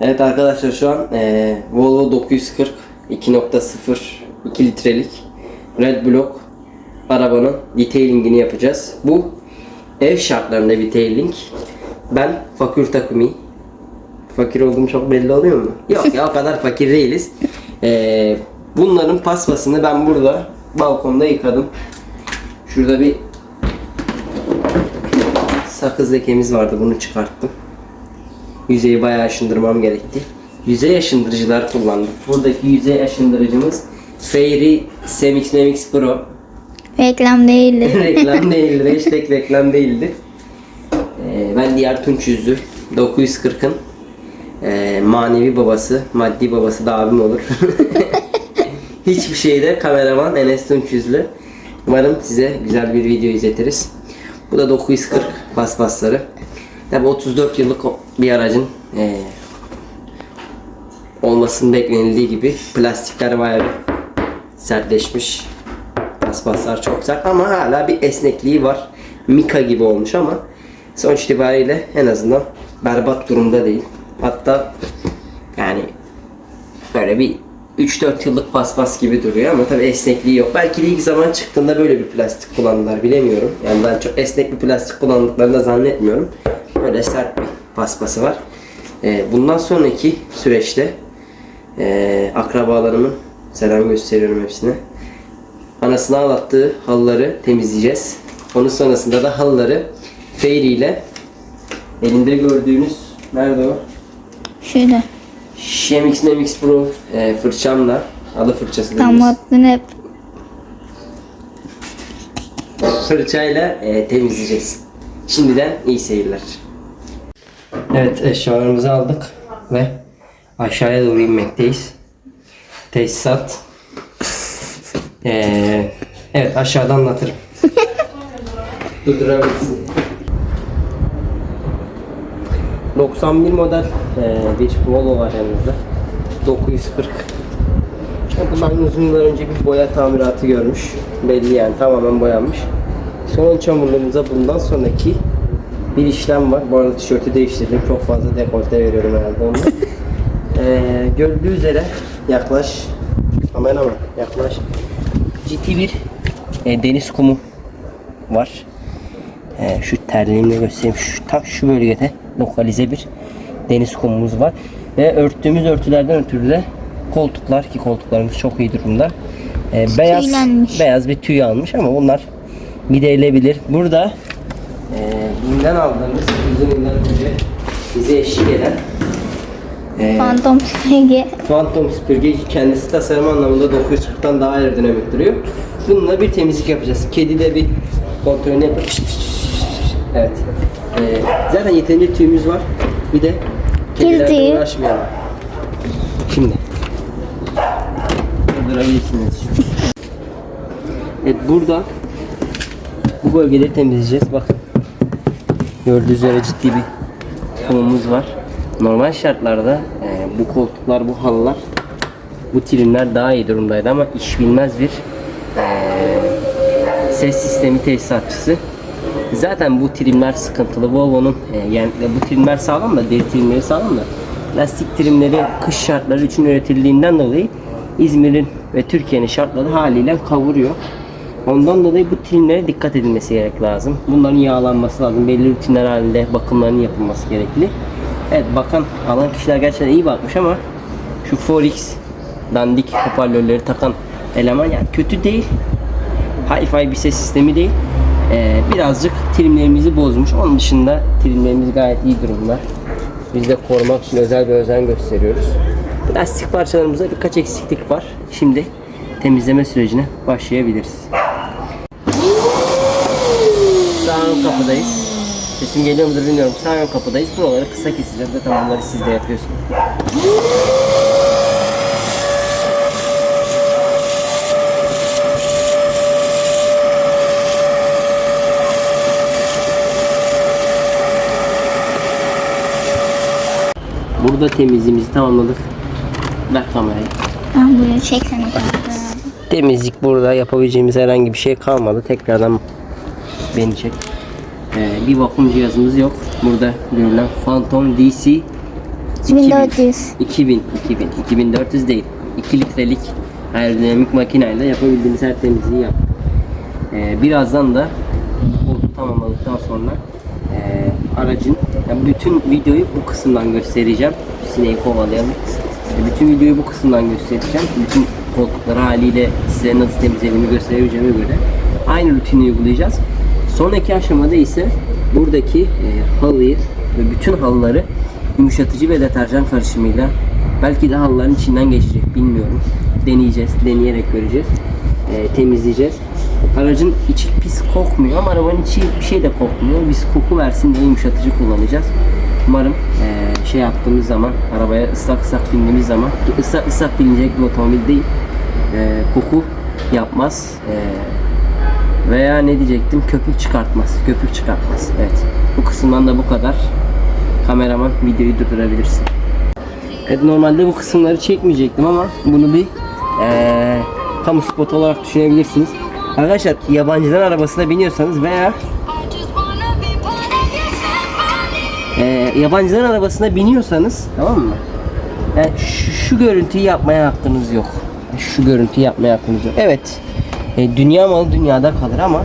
Evet arkadaşlar şu an eee, Volvo 940 2.0 2 litrelik Red Block arabanın detailingini yapacağız. Bu ev şartlarında detailing. Ben fakir takumi. Fakir olduğum çok belli oluyor mu? Yok ya o kadar fakir değiliz. Eee, bunların paspasını ben burada balkonda yıkadım. Şurada bir sakız lekemiz vardı bunu çıkarttım. Yüzeyi bayağı aşındırmam gerekti. Yüzey aşındırıcılar kullandım. Buradaki yüzey aşındırıcımız Fairy Semix Nemix Pro. Reklam değildi. reklam değildi. Hashtag reklam değildi. Ee, ben diğer Tunç yüzlü 940'ın ee, manevi babası, maddi babası da abim olur. Hiçbir şeyde kameraman Enes Tunç yüzlü. Umarım size güzel bir video izletiriz. Bu da 940 paspasları. Tabi 34 yıllık bir aracın ee, olmasının beklenildiği gibi plastikler bayağı bir sertleşmiş. Paspaslar çok sert ama hala bir esnekliği var. Mika gibi olmuş ama sonuç itibariyle en azından berbat durumda değil. Hatta yani böyle bir 3-4 yıllık paspas gibi duruyor ama tabii esnekliği yok. Belki de ilk zaman çıktığında böyle bir plastik kullandılar bilemiyorum. Yani ben çok esnek bir plastik kullandıklarını da zannetmiyorum. Böyle sert bir paspası var. Ee, bundan sonraki süreçte ee, akrabalarımın selam gösteriyorum hepsine. Anasına ağlattığı halıları temizleyeceğiz. Onun sonrasında da halıları Fairy ile elinde gördüğünüz nerede o? Şöyle. Şemix Nemix Pro e, fırçamla adı fırçası adını hep fırçayla e, temizleyeceğiz. Şimdiden iyi seyirler. Evet eşyalarımızı aldık ve aşağıya doğru inmekteyiz. Tesisat. Ee, evet aşağıda anlatırım. Durdurabilirsin. 91 model ee, bir Volvo var yanımızda. 940. Bundan uzun yıllar önce bir boya tamiratı görmüş. Belli yani tamamen boyanmış. Son çamurluğumuza bundan sonraki bir işlem var. Bu arada tişörtü değiştirdim. Çok fazla dekolte veriyorum herhalde onda. ee, gördüğü üzere yaklaş. Aman ama yaklaş. Ciddi bir e, deniz kumu var. Ee, şu terliğimle göstereyim. Şu, tam şu bölgede lokalize bir deniz kumumuz var. Ve örttüğümüz örtülerden ötürü de koltuklar ki koltuklarımız çok iyi durumda. Ee, beyaz beyaz bir tüy almış ama bunlar giderilebilir. Burada e, BİM'den aldığımız yıllar önce bize eşlik eden e, Phantom süpürge. Phantom süpürge kendisi tasarım anlamında 940'tan daha aerodinamik duruyor. Bununla bir temizlik yapacağız. Kedi de bir kontrolünü yapıp Evet. Ee, zaten yeterince tüyümüz var. Bir de kedilerle uğraşmayalım. Şimdi. Durdurabilirsiniz. Evet burada bu bölgeleri temizleyeceğiz. Bakın. Gördüğünüz üzere ciddi bir kumumuz var. Normal şartlarda e, bu koltuklar, bu halılar, bu trimler daha iyi durumdaydı ama iş bilmez bir e, ses sistemi tesisatçısı. Zaten bu trimler sıkıntılı. Volvo'nun e, yani bu trimler sağlam da deri trimleri sağlam da lastik trimleri kış şartları için üretildiğinden dolayı İzmir'in ve Türkiye'nin şartları haliyle kavuruyor. Ondan dolayı bu trimlere dikkat edilmesi gerek lazım. Bunların yağlanması lazım. Belli rutinler halinde bakımlarının yapılması gerekli. Evet bakan alan kişiler gerçekten iyi bakmış ama şu 4X dandik hoparlörleri takan eleman yani kötü değil. Hi-Fi bir ses sistemi değil. Ee, birazcık trimlerimizi bozmuş. Onun dışında trimlerimiz gayet iyi durumda. Biz de korumak için özel bir özen gösteriyoruz. Lastik parçalarımızda birkaç eksiklik var. Şimdi temizleme sürecine başlayabiliriz. Sağ ön kapıdayız. Sesim geliyor mudur bilmiyorum. Ön kapıdayız. Buraları kısa keseceğiz. Zaten bunları siz de yapıyorsunuz. Burada temizliğimizi tamamladık. Ver kamerayı. Ben bunu çeksene. Temizlik burada yapabileceğimiz herhangi bir şey kalmadı. Tekrardan beni çek. Ee, bir vakum cihazımız yok. Burada görülen Phantom DC 2400. 2000, 2000, 2400 değil. 2 litrelik aerodinamik makineyle yapabildiğimiz her temizliği yap. Ee, birazdan da koltuğu tamamladıktan sonra ee, aracın yani bütün videoyu bu kısımdan göstereceğim. Sineği kovalayalım. Bütün videoyu bu kısımdan göstereceğim. Bütün koltukları haliyle size nasıl temizlediğimi göstereceğime göre aynı rutini uygulayacağız. Sonraki aşamada ise buradaki e, halıyı ve bütün halıları yumuşatıcı ve deterjan karışımıyla belki de halıların içinden geçecek bilmiyorum. Deneyeceğiz, deneyerek göreceğiz. E, temizleyeceğiz. Aracın içi pis kokmuyor ama arabanın içi bir şey de kokmuyor. Biz koku versin diye yumuşatıcı kullanacağız. Umarım e, şey yaptığımız zaman, arabaya ıslak ıslak bindiğimiz zaman, ıslak ıslak binilecek bir otomobil değil, e, koku yapmaz. E, veya ne diyecektim? Köpük çıkartmaz. Köpük çıkartmaz. Evet. Bu kısımdan da bu kadar. Kameraman videoyu durdurabilirsin. Evet normalde bu kısımları çekmeyecektim ama bunu bir eee kamu spotu olarak düşünebilirsiniz. Arkadaşlar yabancıların arabasına biniyorsanız veya eee yabancıların arabasına biniyorsanız tamam mı? Yani şu, şu görüntüyü yapmaya hakkınız yok. Şu görüntüyü yapmaya hakkınız yok. Evet. E, dünya malı dünyada kalır ama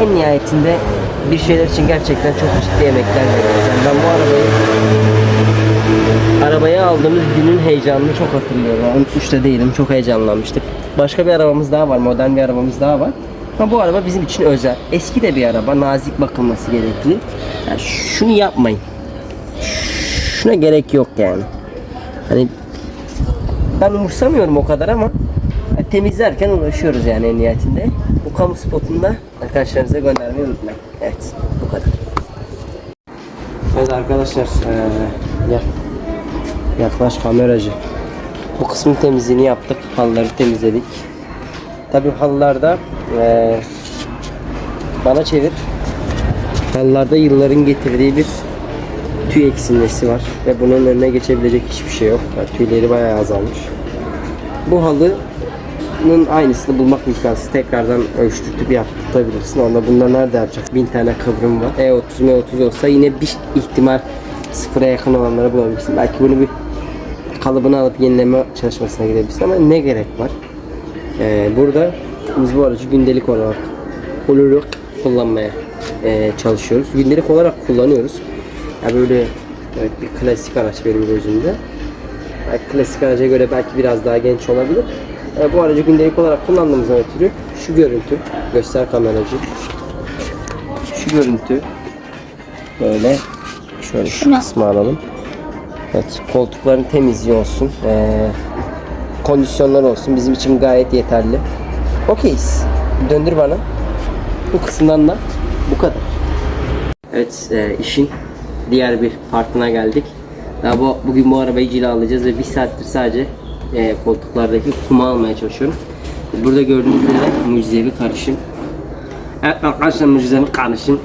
en nihayetinde bir şeyler için gerçekten çok ciddi emekler veriyoruz. Yani ben bu arabayı Arabayı aldığımız günün heyecanını çok hatırlıyorum. Unutmuş da değilim. Çok heyecanlanmıştık. Başka bir arabamız daha var. Modern bir arabamız daha var. Ama bu araba bizim için özel. Eski de bir araba. Nazik bakılması gerekli. Yani şunu yapmayın. Şuna gerek yok yani. Hani ben umursamıyorum o kadar ama yani temizlerken uğraşıyoruz yani en nihayetinde. Bu kamu spotunda arkadaşlarınıza göndermeyi unutmayın. Evet bu kadar. Evet arkadaşlar eee gel. Yaklaş kameracı. Bu kısmın temizliğini yaptık. Halıları temizledik. Tabi halılarda eee, bana çevir. Halılarda yılların getirdiği bir tüy eksilmesi var ve bunun önüne geçebilecek hiçbir şey yok. Yani tüyleri bayağı azalmış. Bu halının aynısını bulmak imkansız. Tekrardan ölçtürtüp yaptırabilirsin. Onda bunlar nerede yapacak? Bin tane kıvrım var. E E30 M30 olsa yine bir ihtimal sıfıra yakın olanları bulabilirsin. Belki bunu bir kalıbını alıp yenileme çalışmasına gidebilirsin ama ne gerek var? Ee, burada biz bu aracı gündelik olarak olarak kullanmaya e, çalışıyoruz. Gündelik olarak kullanıyoruz. Ya böyle evet, bir klasik araç benim gözümde. Belki klasik araca göre belki biraz daha genç olabilir. E, bu aracı gündelik olarak kullandığımızdan ötürü şu görüntü, göster kameracı. Şu görüntü böyle şöyle şu kısmı alalım. Evet, koltukların temizliği olsun. Ee, kondisyonlar olsun. Bizim için gayet yeterli. Okeyiz. Döndür bana. Bu kısımdan da bu kadar. Evet, e, işin diğer bir partına geldik. Daha bu, bugün bu arabayı cilalayacağız ve bir saattir sadece e, koltuklardaki kumu almaya çalışıyorum. Burada gördüğünüz üzere mucizevi karışım. Evet arkadaşlar mucizevi karışım.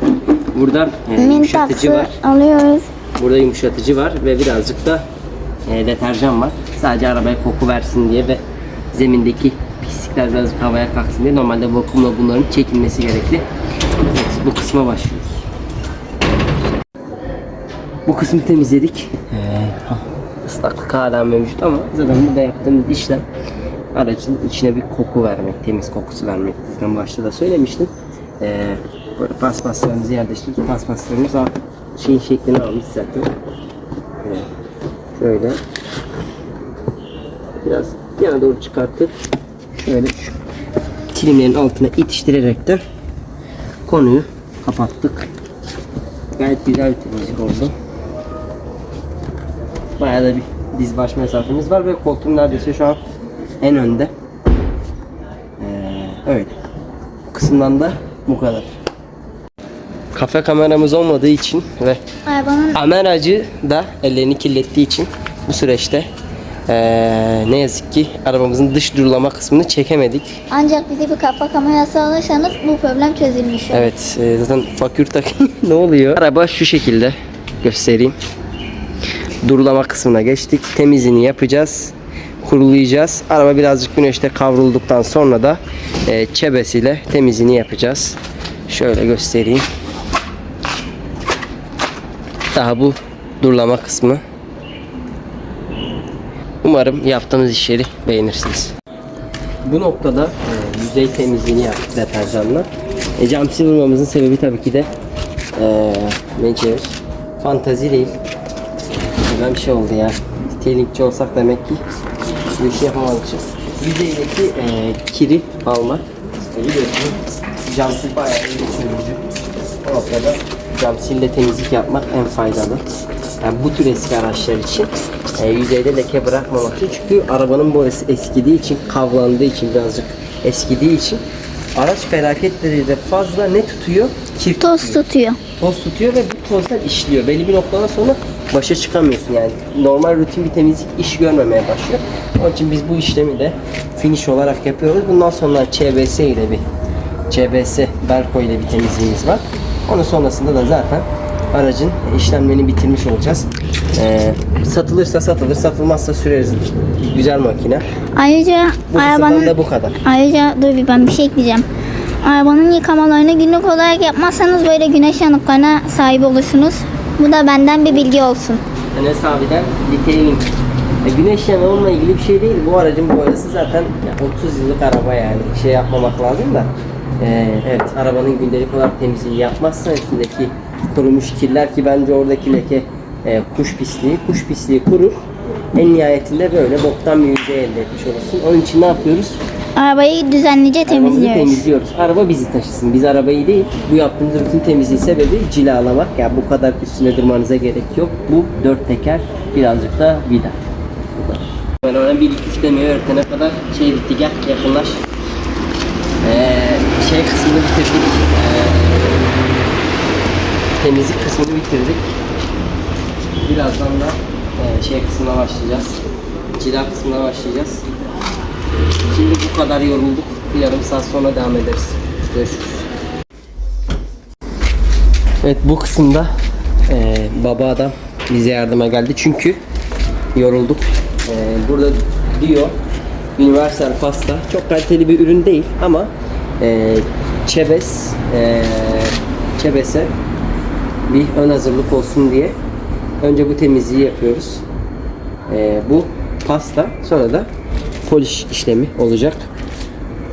Burada e, yumuşatıcı var. Alıyoruz. Burada yumuşatıcı var ve birazcık da e, deterjan var. Sadece arabaya koku versin diye ve zemindeki pislikler birazcık havaya kalksın diye. Normalde vakumla bunların çekilmesi gerekli. Evet, bu kısma başlıyoruz. Bu kısmı temizledik. Ee, ıslaklık hala mevcut ama zaten burada yaptığımız işlem aracın içine bir koku vermek, temiz kokusu vermek. Zaten başta da söylemiştim. Ee, böyle paspaslarımızı yerleştiriyoruz. Paspaslarımız artık şeyin şeklini almış zaten. Evet. Şöyle biraz yana doğru çıkartıp şöyle şu kilimlerin altına itiştirerek de konuyu kapattık. Gayet güzel bir temizlik oldu. Bayağı da bir diz baş mesafemiz var ve koltuğum neredeyse şu an en önde. Ee, öyle. Bu kısımdan da bu kadar. Kafe kameramız olmadığı için ve Arabanın kameracı da ellerini kirlettiği için bu süreçte ee, ne yazık ki arabamızın dış durulama kısmını çekemedik. ancak bize bir kafa kamerası alırsanız bu problem çözülmüş. olur. Evet e, zaten fakür tak ne oluyor? Araba şu şekilde göstereyim. Durulama kısmına geçtik. Temizliğini yapacağız. Kurulayacağız. Araba birazcık güneşte kavrulduktan sonra da e, çebesiyle temizliğini yapacağız. Şöyle göstereyim. Daha bu durulama kısmı. Umarım yaptığımız işleri beğenirsiniz. Bu noktada e, yüzey temizliğini yaptık deterjanla. E, cam sil vurmamızın sebebi tabii ki de e, ne? Fantazi değil. Böyle bir şey oldu ya. Telinkçi olsak demek ki bu işi yapamamışız. Yüzeydeki e, kiri almak. Biliyorsunuz cam sil bayağı iyi çözücü. O noktada cam sille temizlik yapmak en faydalı. Yani bu tür eski araçlar için e, yüzeyde leke bırakmamak için çünkü arabanın boyası eskidiği için kavlandığı için birazcık eskidiği için araç felaket derecede fazla ne tutuyor? Kir Toz tutuyor. tutuyor. Toz tutuyor ve bu tozlar işliyor. Belli bir noktadan sonra başa çıkamıyorsun yani. Normal rutin bir temizlik iş görmemeye başlıyor. Onun için biz bu işlemi de finish olarak yapıyoruz. Bundan sonra CBS ile bir CBS Berko ile bir temizliğimiz var. Onun sonrasında da zaten aracın işlemlerini bitirmiş olacağız. Ee, satılırsa satılır, satılmazsa süreriz. Güzel makine. Ayrıca Bu arabanın da bu kadar. ayrıca dur bir ben bir şey ekleyeceğim. Arabanın yıkamalarını günlük olarak yapmazsanız böyle güneş yanıklarına sahip olursunuz. Bu da benden bir bilgi olsun. Enes abiden detailing. E, güneş yanı onunla ilgili bir şey değil. Bu aracın boyası zaten ya, 30 yıllık araba yani. Şey yapmamak lazım da. E, evet arabanın gündelik olarak temizliği yapmazsan üstündeki kurumuş kirler ki bence oradaki leke e, kuş pisliği. Kuş pisliği kurur. En nihayetinde böyle boktan bir yüzey elde etmiş olursun. Onun için ne yapıyoruz? Arabayı düzenlice Arabamızı temizliyoruz. temizliyoruz. Araba bizi taşısın. Biz arabayı değil. Bu yaptığımız rutin temizliği sebebi cilalamak. Ya bu kadar üstüne durmanıza gerek yok. Bu dört teker birazcık da vida. Böyle ona 1 2 3 demeyi öğretene kadar şey bitti gel yakınlaş. Ee, şey kısmını bitirdik. Ee, temizlik kısmını bitirdik. Birazdan da e, şey kısmına başlayacağız. Cila kısmına başlayacağız. Şimdi bu kadar yorulduk. Bir yarım saat sonra devam ederiz. Görüşürüz. Evet bu kısımda eee, baba adam bize yardıma geldi çünkü yorulduk. Eee, burada diyor Universal Pasta çok kaliteli bir ürün değil ama eee Çebes eee Çebes'e bir ön hazırlık olsun diye önce bu temizliği yapıyoruz. Ee, bu pasta sonra da poliş işlemi olacak.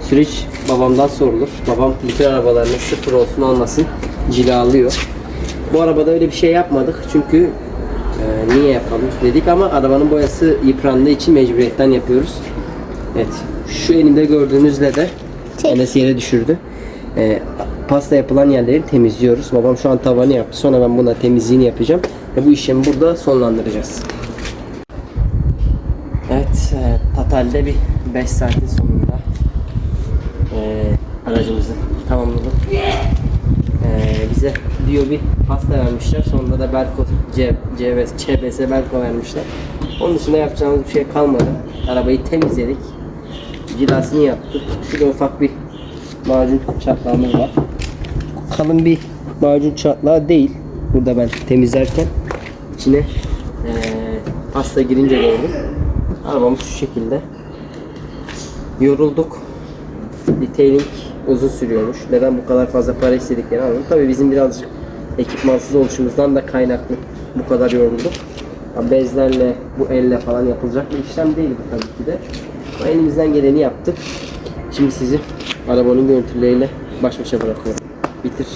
Süreç babamdan sorulur. Babam bütün arabalarını sıfır olsun olmasın cilalıyor. Bu arabada öyle bir şey yapmadık çünkü e, niye yapalım dedik ama arabanın boyası yıprandığı için mecburiyetten yapıyoruz. Evet şu elimde gördüğünüzle de. Enes yere düşürdü. E, pasta yapılan yerleri temizliyoruz. Babam şu an tavanı yaptı. Sonra ben buna temizliğini yapacağım. Ve bu işlemi burada sonlandıracağız. Evet, e, totalde bir 5 saatin sonunda e, aracımızı tamamladık. E, bize diyor bir pasta vermişler. Sonunda da Berko, C, CBS, CBS Berko vermişler. Onun dışında yapacağımız bir şey kalmadı. Arabayı temizledik. Cilasını yaptık. Şurada ufak bir macun çatlağımız var. Kalın bir macun çatlağı değil. Burada ben temizlerken içine e, pasta girince gördüm. Arabamız şu şekilde. Yorulduk. Detailing uzun sürüyormuş. Neden bu kadar fazla para istediklerini anladım. Tabii bizim birazcık ekipmansız oluşumuzdan da kaynaklı bu kadar yorulduk. Bezlerle, bu elle falan yapılacak bir işlem değil bu tabii ki de. Ama elimizden geleni yaptık. Şimdi sizi arabanın görüntüleriyle baş başa bırakıyorum. Bitir.